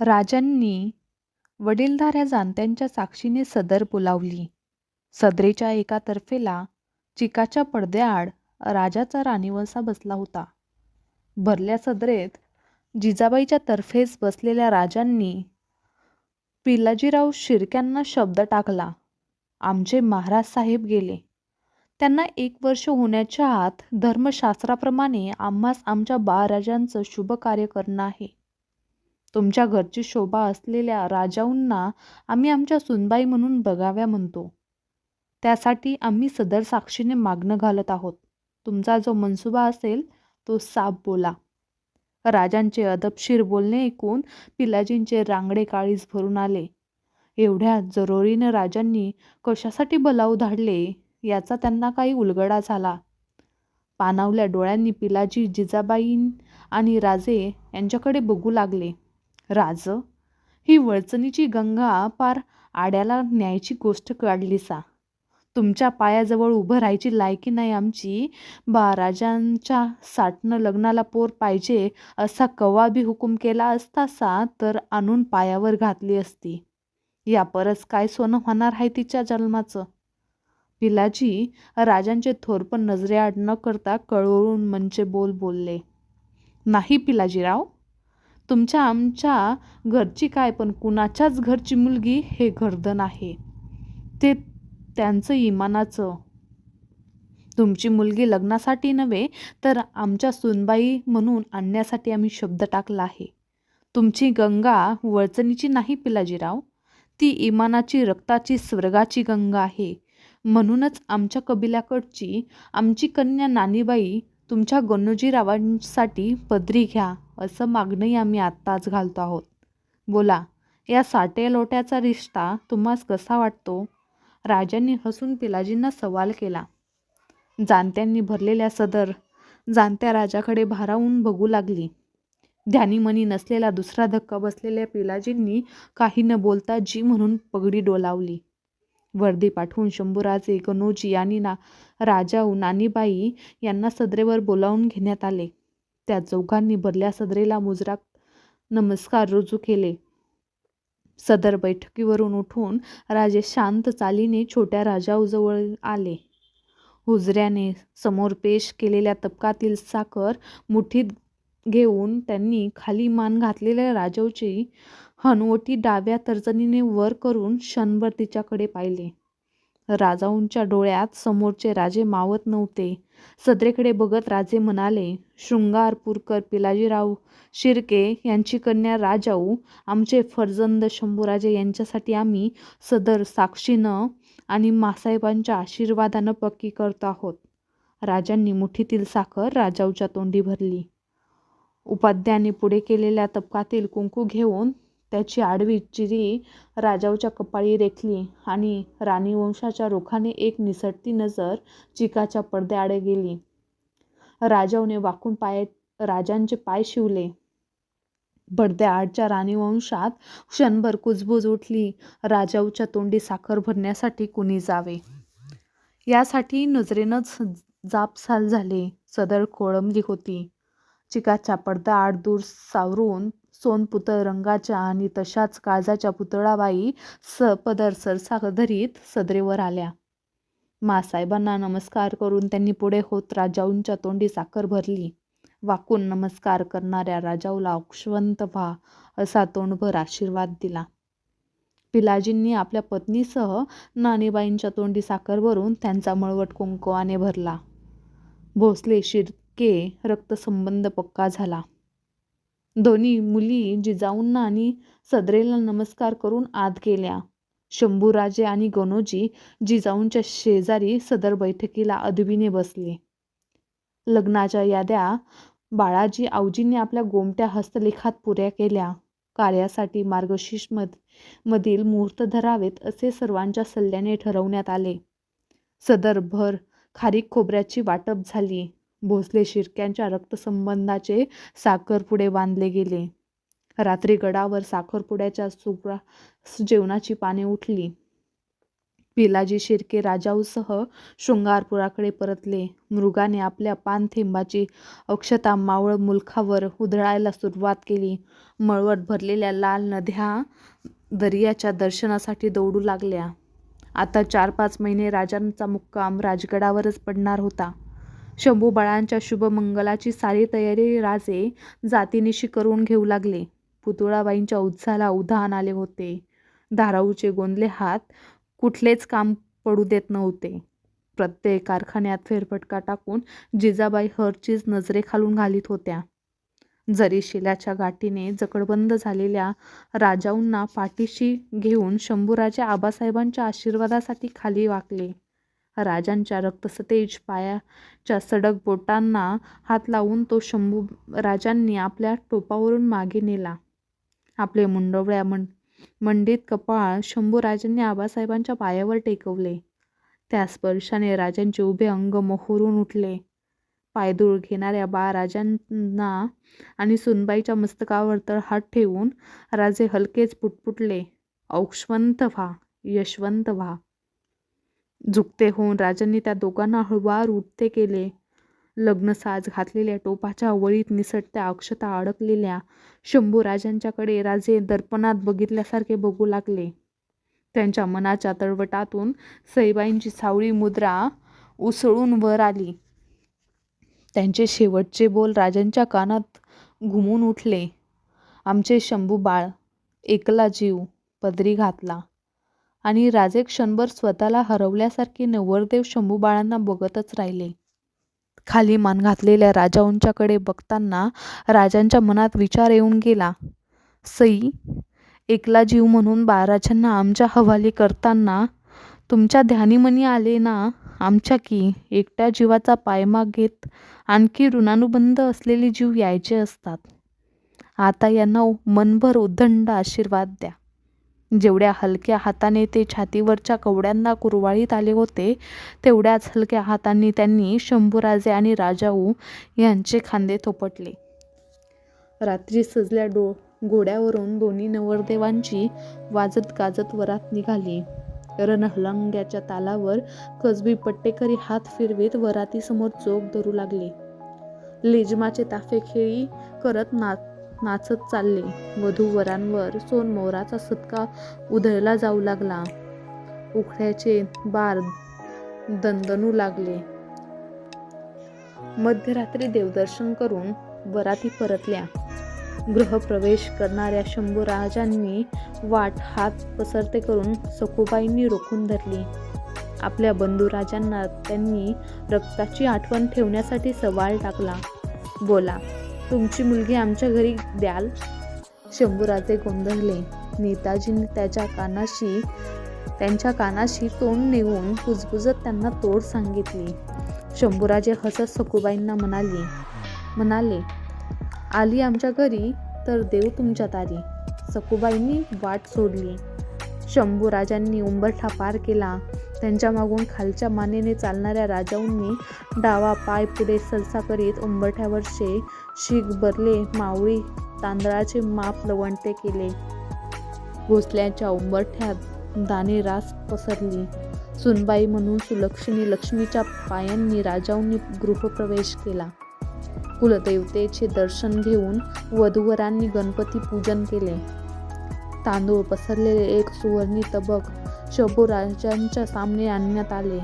राजांनी वडीलधाऱ्या जाणत्यांच्या साक्षीने सदर बोलावली. सदरेच्या एका तर्फेला चिकाच्या पडद्याआड राजाचा राणीवसा बसला होता. भरल्या सदरेत जिजाबाईच्या तर्फेस बसलेल्या राजांनी पिलाजीराव शिर्क्यांना शब्द टाकला. आमचे महाराज साहेब गेले. त्यांना एक वर्ष होण्याच्या आत धर्मशास्त्राप्रमाणे आम्हास आमच्या बाळराजांचं शुभ कार्य करणं आहे. तुमच्या घरची शोभा असलेल्या राजाऊंना आम्ही आमच्या सुनबाई म्हणून बघाव्या म्हणतो. त्यासाठी आम्ही सदर साक्षीने मागणं घालत आहोत. तुमचा जो मनसुबा असेल तो साप बोला. राजांचे अदबशीर बोलणे ऐकून पिलाजींचे रांगडे काळीज भरून आले. एवढ्या जरोरीनं राजांनी कशासाठी बलाव धाडले याचा त्यांना काही उलगडा झाला. पानावल्या डोळ्यांनी पिलाजी जिजाबाई आणि राजे यांच्याकडे बघू लागले. राज, ही वळचणीची गंगा पार आड्याला न्यायची गोष्ट काढली सा तुमच्या पायाजवळ उभं राहायची लायकी नाही आमची. बाराजांच्या साठनं लग्नाला पोर पाहिजे असा कवा बी हुकूम केला असता सा तर आणून पायावर घातली असती. या परस काय सोनं होणार आहे तिच्या जन्माचं? पिलाजी राजांचे थोरपण नजरेआड न करता कळवळून मनचे बोल बोलले. नाही पिलाजीराव, तुमच्या आमच्या घरची काय पण कुणाच्याच घरची मुलगी हे गर्दन आहे. ते त्यांचं इमानाचं. तुमची मुलगी लग्नासाठी नव्हे तर आमच्या सुनबाई म्हणून आणण्यासाठी आम्ही शब्द टाकला आहे. तुमची गंगा वळचणीची नाही पिलाजीराव, ती इमानाची रक्ताची स्वर्गाची गंगा आहे. म्हणूनच आमच्या कबिल्याकडची आमची कन्या नानीबाई तुमच्या गणोजीरावांसाठी पदरी घ्या असं मागणंही आम्ही आत्ताच घालतो आहोत. बोला, या साटे लोट्याचा रिश्ता तुम्हास कसा वाटतो? राजांनी हसून पिलाजींना सवाल केला. जाणत्यांनी भरलेल्या सदर जाणत्या राजाकडे भारावून बघू लागली. ध्यानीमनी नसलेला दुसरा धक्का बसलेल्या पिलाजींनी काही न बोलता जी म्हणून पगडी डोलावली. वर्दी पाठवून शंभूराजे, गणोजी आणि राजाऊ नानीबाई यांना सदरेवर बोलावून घेण्यात आले. त्या चौघांनी भरल्या सदरेला मुजरा नमस्कार रुजू केले. सदर बैठकीवरून उठून राजे शांत चालीने छोट्या राजाऊजवळ आले. हुजऱ्याने समोर पेश केलेल्या तबकातील साखर मुठीत घेऊन त्यांनी खाली मान घातलेल्या राजाऊची हनुवटी डाव्या तर्जनीने वर करून क्षणभर तिच्याकडे पाहिले. राजाऊंच्या डोळ्यात समोरचे राजे मावत नव्हते. सदरेकडे बघत राजे म्हणाले, शृंगारपूरकर पिलाजीराव शिर्के यांची कन्या राजाऊ, आमचे फर्जंद शंभूराजे यांच्यासाठी आम्ही सदर साक्षीनं आणि मासाहेबांच्या आशीर्वादानं पक्की करत आहोत. राजांनी मुठीतील साखर राजाऊच्या तोंडी भरली. उपाध्याने पुढे केलेल्या तबकातील कुंकू घेऊन त्याची आडवी चिरी राजाऊच्या कपाळी रेखली आणि राणीवंशाच्या रोखाने एक निसटती नजर चिकाच्या पडद्याआडे गेली. राजाऊने वाकून पाय राजांचे पाय शिवले. पडद्याआडच्या राणीवंशात क्षणभर कुजबूज उठली. राजाऊच्या तोंडी साखर भरण्यासाठी कुणी जावे, यासाठी नजरेनंच जापसाल झाले. सदर खोळंबली होती. चिकाच्या पडद्याआड दूर सावरून सोनपुतळ रंगाच्या आणि तशाच काळजाच्या पुतळाबाई पदर पदरसर धरीत सदरेवर आल्या. माँसाहेबांना नमस्कार करून त्यांनी पुढे होत राजाऊंच्या तोंडी साखर भरली. वाकून नमस्कार करणाऱ्या राजाऊला औक्षवंत व्हा असा तोंडभर आशीर्वाद दिला. पिलाजींनी आपल्या पत्नीसह नानीबाईंच्या तोंडी साखर भरून त्यांचा मळवट कुंकवाने भरला. भोसले शिर्के रक्तसंबंध पक्का झाला. दोन्ही मुली जिजाऊंना आणि सदरेला नमस्कार करून आत गेल्या. शंभूराजे आणि गणोजी जिजाऊंच्या शेजारी सदर बैठकीला अदबीने बसले. लग्नाच्या याद्या बाळाजी आऊजींनी आपल्या गोमट्या हस्तलेखात पुऱ्या केल्या. कार्यासाठी मार्गशीर्ष मधील मुहूर्त धरावेत असे सर्वांच्या सल्ल्याने ठरवण्यात आले. सदर भर खारीक खोबऱ्याची वाटप झाली. भोसले शिर्क्यांच्या रक्तसंबंधाचे साखरपुडे बांधले गेले. रात्री गडावर साखरपुड्याच्या सुवास जेवणाची पाने उठली. पिलाजी शिर्के राजाऊसह शृंगारपुराकडे परतले. मृगाने आपल्या पानथेंबाची अक्षता मावळ मुलखावर उधळायला सुरुवात केली. मळवट भरलेल्या लाल नद्या दर्याच्या दर्शनासाठी दौडू लागल्या. आता चार-पाच महिने राजांचा मुक्काम राजगडावरच पडणार होता. शंभू बाळांच्या शुभमंगलाची सारी तयारी राजे जातीनिशी करून घेऊ लागले. पुतळाबाईंच्या उत्साहाला उधाण आले होते. धाराऊचे गोंदले हात कुठलेच काम पडू देत नव्हते. प्रत्येक कारखान्यात फेरफटका टाकून जिजाबाई हर चीज नजरेखालून घालीत होत्या. जरी शिलाच्या गाठीने जकडबंद झालेल्या राजाऊंना पाठीशी घेऊन शंभूराजे आबासाहेबांच्या आशीर्वादासाठी खाली वाकले. राजांच्या रक्तसतेज पायाच्या सडक बोटांना हात लावून तो शंभू राजांनी आपल्या टोपावरून मागे नेला. आपले मुंडवळ्या मंडित कपाळ शंभूराजांनी आबासाहेबांच्या पायावर टेकवले. त्या स्पर्शाने राजांचे उभे अंग मोहरून उठले. पायदूळ घेणाऱ्या बाळराजांना आणि सुनबाईच्या मस्तकावर तळहात ठेवून राजे हलकेच पुटपुटले, औक्षवंत व्हा, यशवंत व्हा. झुकते होऊन राजांनी त्या दोघांना हळुवार उठते केले. लग्नसाज घातलेल्या टोपाच्या वळीत निसटत्या अक्षता अडकलेल्या शंभू राजांच्याकडे राजे दर्पणात बघितल्यासारखे बघू लागले. त्यांच्या मनाच्या तळवटातून सईबाईंची सावळी मुद्रा उसळून वर आली. त्यांचे शेवटचे बोल राजांच्या कानात घुमून उठले. आमचे शंभू बाळ एकला जीव पदरी घातला आणि राजे क्षणभर स्वतःला हरवल्यासारखे नवरदेव शंभूबाळांना बघतच राहिले. खाली मान घातलेल्या राजाऊंच्याकडे बघताना राजांच्या मनात विचार येऊन गेला. सई, एकला जीव म्हणून बाराजांना आमच्या हवाली करताना तुमच्या ध्यानीमनी आले ना आमच्या की एकट्या जीवाचा पायमाग घेत आणखी ऋणानुबंध असलेले जीव यायचे असतात. आता यांना मनभर उद्दंड आशीर्वाद द्या. जेवढ्या हलक्या हाताने ते छातीवरच्या कवड्यांना कुरवाळीत आले होते तेवढ्याच हलक्या हातांनी त्यांनी शंभूराजे आणि राजाऊ यांचे खांदे थोपटले. रात्री सजल्या डो घोड्यावरून दोन्ही नवरदेवांची वाजत गाजत वरात निघाली. रणहलंग्याच्या तालावर कसबी पट्टेकरी हात फिरवीत वरातीसमोर चोख धरू लागले. लेजमाचे ताफे खेळी करत नाचत चालले. वधूवरांवर सोनमोहराचा सदका उधळला जाऊ लागला. उखड्याचे बार दणदणू लागले. मध्यरात्री देवदर्शन करून वराती परतल्या. गृहप्रवेश करणाऱ्या शंभूराजांनी वाट हात पसरते करून सखुबाईंनी रोखून धरली. आपल्या बंधुराजांना त्यांनी रक्ताची आठवण ठेवण्यासाठी सवाल टाकला. बोला, तुमची मुलगी आमच्या घरी द्याल? शंभूराजे गोंधळले. नेताजींनी त्यांच्या कानाशी तोंड नेऊन कुजबुजत त्यांना तोड सांगितली. शंभूराजे हसत सखूबाईंना म्हणाले, आली आमच्या घरी तर देव तुमच्या तारी सखूबाईंनी वाट सोडली. शंभूराजांनी उंबरठा पार केला. त्यांच्या मागून खालच्या मानेने चालणाऱ्या राजाऊंनी डावा पाय पुढे सरसा करीत उंबरठ्यावरचे शीख भरले मावळी तांदळाचे माप लवंटे केले. घोसल्याच्या उंबरठ्यात दाणे रास पसरली. सुनबाई म्हणून सुलक्षणी लक्ष्मीच्या पायांनी राजाऊंनी गृहप्रवेश केला. कुलदेवतेचे दर्शन घेऊन वधूवरांनी गणपती पूजन केले. तांदूळ पसरलेले एक सुवर्णी तबक शंभू राजांच्या सामने आणण्यात आले.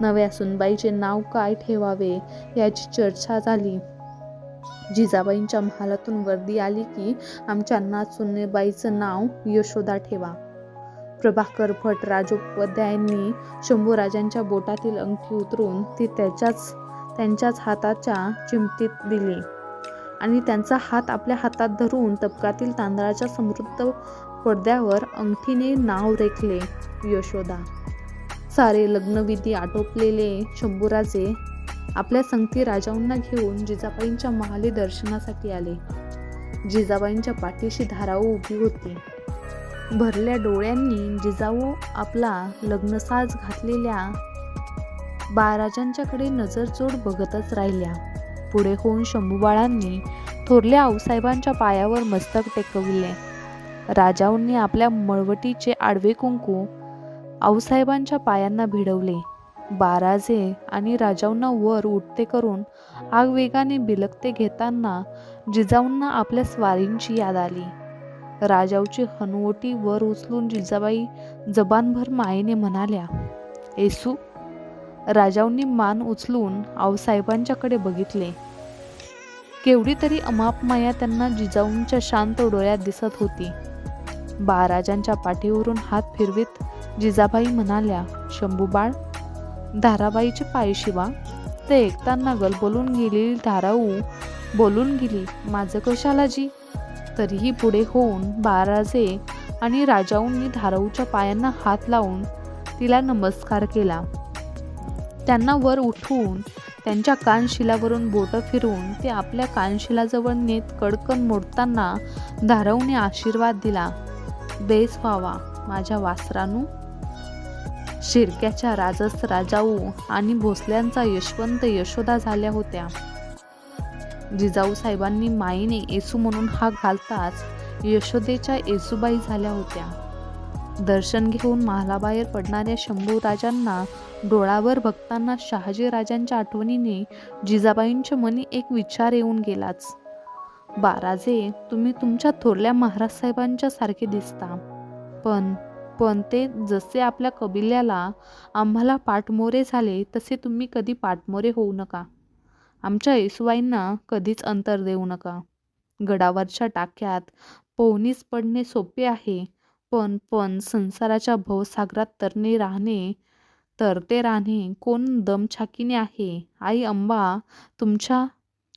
नव्या सुनबाईचे नाव काय ठेवावे याची चर्चा झाली. जिजाबाईंच्या महालातून वर्दी आली की आमच्या नात सुनेबाईचं नाव यशोदा ठेवा. प्रभाकर भट राजोपाध्यायांनी शंभूराजांच्या बोटातील अंगठी उतरून ती त्यांच्याच हाताच्या चिमटीत दिली आणि त्यांचा हात आपल्या हातात धरून तबकातील तांदळाच्या समृद्ध पडद्यावर अंगठीने नाव रेखले, यशोदा. सारे लग्नविधी आटोपलेले शंभूराजे आपल्या संगती राजाऊंना घेऊन जिजाबाईंच्या महाली दर्शनासाठी आले. जिजाबाईंच्या पाठीशी धाराऊ उभी होती. भरल्या डोळ्यांनी जिजाऊ आपला लग्नसाज घातलेल्या बाळराजांच्याकडे नजरचोळ बघतच राहिल्या. पुढे होऊन शंभूबाळांनी थोरल्या आऊसाहेबांच्या पायावर मस्तक टेकविले. राजाऊंनी आपल्या मळवटीचे आडवे कुंकू आऊसाहेबांच्या पायांना भिडवले. बाराजे आणि राजांना वर उठते करून आग वेगाने बिलकते घेताना जिजाऊंना आपल्या स्वारींची याद आली. राजाऊची हनुवटी वर उचलून जिजाबाई जबानभर मायेने म्हणाल्या येसू. राजाऊंनी मान उचलून आऊसाहेबांच्याकडे बघितले. केवढी तरी अमाप माया त्यांना जिजाऊंच्या शांत डोळ्यात दिसत होती. बाराजांच्या पाठीवरून हात फिरवीत जिजाबाई म्हणाल्या शंभूबाळ धाराबाईचे पाय शिवा. ते ऐकताना गलबोलून गेलेली धाराऊ. बोलून गेली माझं कशाला जी? तरीही पुढे होऊन बाराजे आणि राजाऊंनी धाराऊच्या पायांना हात लावून तिला नमस्कार केला. त्यांना वर उठवून त्यांच्या कानशिलावरून बोटं फिरवून ते आपल्या कानशिलाजवळ नेत कडकन मोडताना धाराऊने आशीर्वाद दिला. बेस व्हावा माझ्या वासरानू. शिरक्याच्या राजस राजाऊ आणि भोसल्यांचा यशवंत यशोदा झाल्या होत्या. जिजाऊ साहेबांनी माईने येसू म्हणून हा घालताच यशोदेच्या येसूबाई झाल्या होत्या. दर्शन घेऊन महालाबाहेर पडणाऱ्या शंभू राजांना डोळावर बघताना शहाजी राजांच्या आठवणीने जिजाबाईंच्या मनी एक विचार येऊन गेलाच. बाराजे तुम्ही तुमच्या थोरल्या महाराज साहेबांच्या सारखे दिसता. पण पण ते जसे आपल्या कबिल्याला आम्हाला पाठमोरे झाले तसे तुम्ही कधी पाठमोरे होऊ नका. आमच्या येसुबाईंना कधीच अंतर देऊ नका. गडावरच्या टाक्यात पोहणीच पडणे सोपे आहे पण पण संसाराच्या भवसागरात तरणे राहणे तरते राहणे कोण दमछाकीने आहे. आई अंबा तुमच्या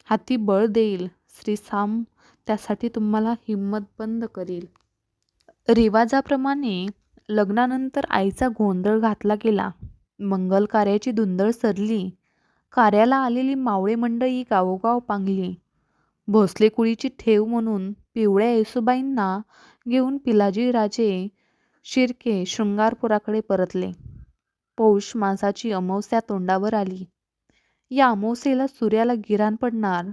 हाती बळ देईल. श्रीसाम त्यासाठी तुम्हाला हिंमत बंद करील. रिवाजाप्रमाणे लग्नानंतर आईचा गोंधळ घातला गेला. मंगल कार्याची धुंदळ सरली. कार्याला आलेली मावळे मंडळी गावोगाव पांगली. भोसले कुळीची ठेव म्हणून पिवळ्या येसुबाईंना घेऊन पिलाजी राजे शिर्के शृंगारपुराकडे परतले. पौष मासाची अमावस्या तोंडावर आली. या अमावस्येला सूर्याला गिराण पडणार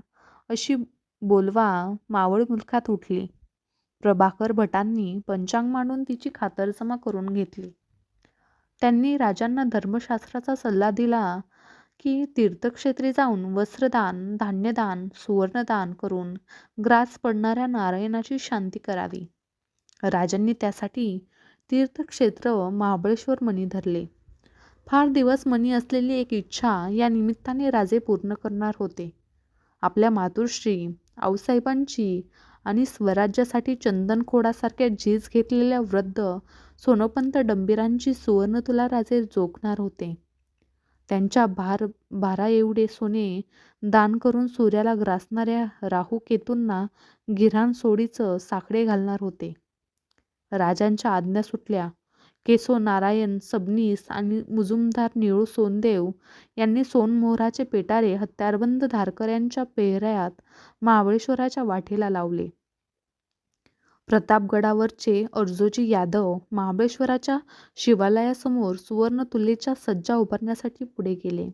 अशी बोलवा मावळ मुलखात उठली. प्रभाकर भटांनी पंचांग मांडून तिची खातरजमा करून घेतली. त्यांनी राजांना धर्मशास्त्राचा सल्ला दिला की तीर्थक्षेत्री जाऊन वस्त्रदान धान्यदान सुवर्णदान करून ग्रास पडणाऱ्या नारायणाची शांती करावी. राजांनी त्यासाठी तीर्थक्षेत्र महाबळेश्वर मणी धरले. फार दिवस मनी असलेली एक इच्छा या निमित्ताने राजे पूर्ण करणार होते. आपल्या मातुश्री आऊसाहेबांची आणि स्वराज्यासाठी चंदनखोडासारख्या झीज घेतलेल्या वृद्ध सोनोपंत डंबीरांची सुवर्णतुला राजे जोखणार होते. त्यांच्या भार भारा एवढे सोने दान करून सूर्याला ग्रासणाऱ्या राहू केतूंना गिऱ्हाण सोडीचं साकडे घालणार होते. राजांच्या आज्ञा सुटल्या. केसो नारायण सबनीस आणि मुजुमदार निळू सोनदेव यांनी सोनमोहराचे पेटारे हत्यारबंद धारकऱ्यांच्या पेहऱ्यात महाबळेश्वराच्या वाटेला लावले. प्रतापगडावरचे अर्जोजी यादव महाबळेश्वराच्या शिवालयासमोर सुवर्णतुलेच्या सज्जा उभारण्यासाठी पुढे गेले.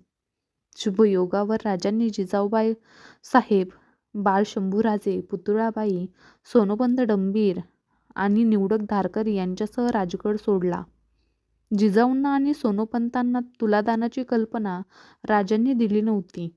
शुभयोगावर राजांनी जिजाऊबाई साहेब बाळ शंभूराजे पुतळाबाई सोनोबंद डंबीर आणि निवडक धारकर यांच्यासह राजगड सोडला. जिजाऊंना आणि सोनोपंतांना तुलादानाची कल्पना राजांनी दिली नव्हती.